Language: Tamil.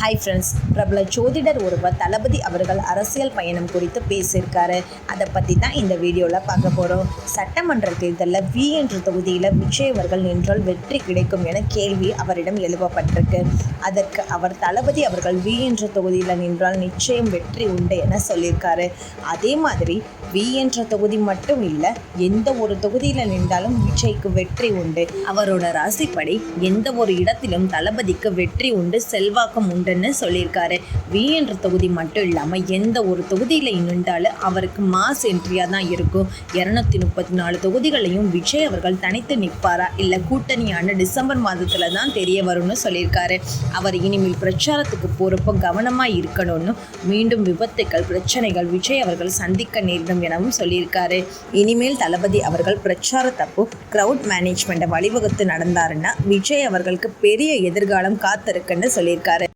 ஹாய் ஃப்ரெண்ட்ஸ் பிரபல ஜோதிடர் ஒருவர் தளபதி அவர்கள் அரசியல் பயணம் குறித்து பேசியிருக்காரு. அதை பற்றி தான் இந்த வீடியோவில் பார்க்க போகிறோம் சட்டமன்ற தேர்தலில் வி என்ற தொகுதியில் விஜய் அவர்கள் நின்றால் வெற்றி கிடைக்கும் என கேள்வி அவரிடம் எழுப்பப்பட்டிருக்கு. அதற்கு அவர் தளபதி அவர்கள் வி என்ற தொகுதியில் நின்றால் நிச்சயம் வெற்றி உண்டு என சொல்லியிருக்காரு. அதே மாதிரி வி என்ற தொகுதி மட்டும் இல்லை எந்த ஒரு தொகுதியில் நின்றாலும் விஜய்க்கு வெற்றி உண்டு. அவரோட ராசிப்படி எந்த ஒரு இடத்திலும் தளபதிக்கு வெற்றி உண்டு செல்வாக்கம் உண்டுன்னு சொல்லியிருக்காரு. வி என்ற தொகுதி மட்டும் இல்லாமல் எந்த ஒரு தொகுதியில் நின்றாலும் அவருக்கு மாஸ் என்ட்ரியாக தான் இருக்கும். இரநூத்தி முப்பத்தி நாலு தொகுதிகளையும் விஜய் அவர்கள் தனித்து நிற்பாரா? இல்லை கூட்டணியான டிசம்பர் மாதத்தில் தான் தெரிய வரும்னு சொல்லியிருக்காரு. அவர் இனிமேல் பிரச்சாரத்துக்கு போகிறப்போ கவனமாக இருக்கணும்னு மீண்டும் விபத்துக்கள் பிரச்சனைகள் விஜய் அவர்கள் சந்திக்க நேரிடும் எனவும் சொல்லியிருக்காரு. இனிமேல் தளபதி அவர்கள் பிரச்சாரத்தப்போ க்ரௌட் மேனேஜ்மெண்ட்டை வழிவகுத்து நடந்தாருன்னா விஜய் அவர்களுக்கு பெரிய எதிர்காலம் காத்திருக்குன்னு சொல்லியிருக்காரு.